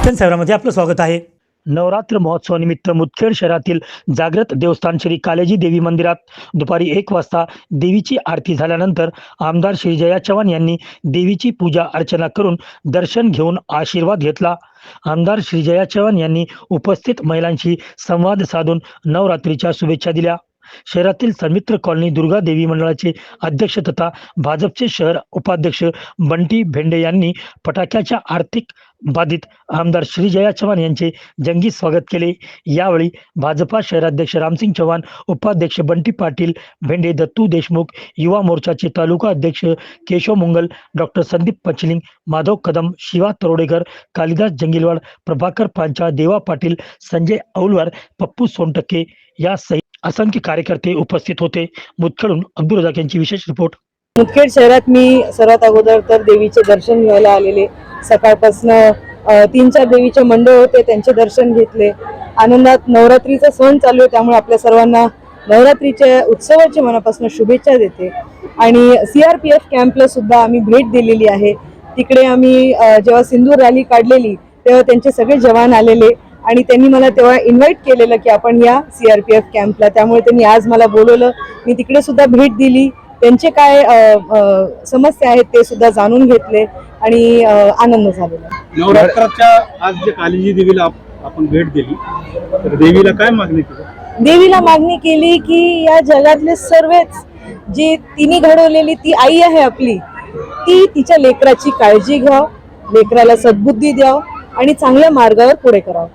दर्शन सेवरामध्ये आपलं स्वागत आहे. नवरात्र महोत्सवानिमित्त मुदखेड शहरातील जागृत देवस्थान श्री कालेजी देवी मंदिरात दुपारी एक वाजता देवीची आरती झाल्यानंतर आमदार श्री जया चव्हाण यांनी देवीची पूजा अर्चना करून दर्शन घेऊन आशीर्वाद घेतला. आमदार श्रीजया चव्हाण यांनी उपस्थित महिलांशी संवाद साधून नवरात्रीच्या शुभेच्छा दिल्या. शहरातील सन्मित्र कॉलनी दुर्गा देवी मंडळाचे अध्यक्ष तथा भाजपचे शहर उपाध्यक्ष बंटी भेंडे यांनी फटाक्याच्या आर्थिक बाधित आमदार श्रीजया चव्हाण यांचे जंगी स्वागत केले. यावेळी भाजपा शहराध्यक्ष रामसिंग चव्हाण उपाध्यक्ष बंटी पाटील भेंडे दत्तू देशमुख युवा मोर्चाचे तालुका अध्यक्ष केशव मुंगल डॉक्टर संदीप पचलिंग माधव कदम शिवा तरोडेकर कालिदास जंगिलवाड प्रभाकर पांचाळ देवा पाटील संजय औलवार पप्पू सोनटक्के या सहित असंख्य कार्यकर्ते उपस्थित होते. मुदखेडून अब्दुल रजाक यांची विशेष रिपोर्ट. मुदखेड शहरात मी सर्वात अगोदर तर देवीचे दर्शन घ्यायला आलेले. सकाळपासून तीन चार देवीचे मंडळ होते त्यांचे दर्शन घेतले. आनंदात नवरात्रीचा सण चालू आहे त्यामुळे आपल्या सर्वांना नवरात्रीच्या उत्सवाची मनापासून शुभेच्छा देते. आणि सी आर पी एफ कॅम्पला सुद्धा आम्ही भेट दिलेली आहे. तिकडे आम्ही जेव्हा सिंदूर रॅली काढलेली तेव्हा त्यांचे सगळे जवान आलेले. आणि त्यांनी मला तेव्हा इन्व्हाइट केलेलं की आपण या सी आर पी एफ कॅम्पला त्यामुळे त्यांनी आज मला बोलवलं. मी तिकडे सुद्धा भेट दिली. त्यांचे काय समस्या आहेत ते सुद्धा जाणून घेतले आणि आनंद झालेला नवरात्राच्या आज जे कालिजी देवीला आप- आपण भेट दिली तर देवीला काय मागणी केली? देवीला मागणी केली की या जगातले सर्वच जी तिने घडवलेली ती आई आहे आपली ती तिच्या लेकराची काळजी घ्याव लेकराला सद्बुद्धी द्याव आणि चांगल्या मार्गावर पुढे करावं.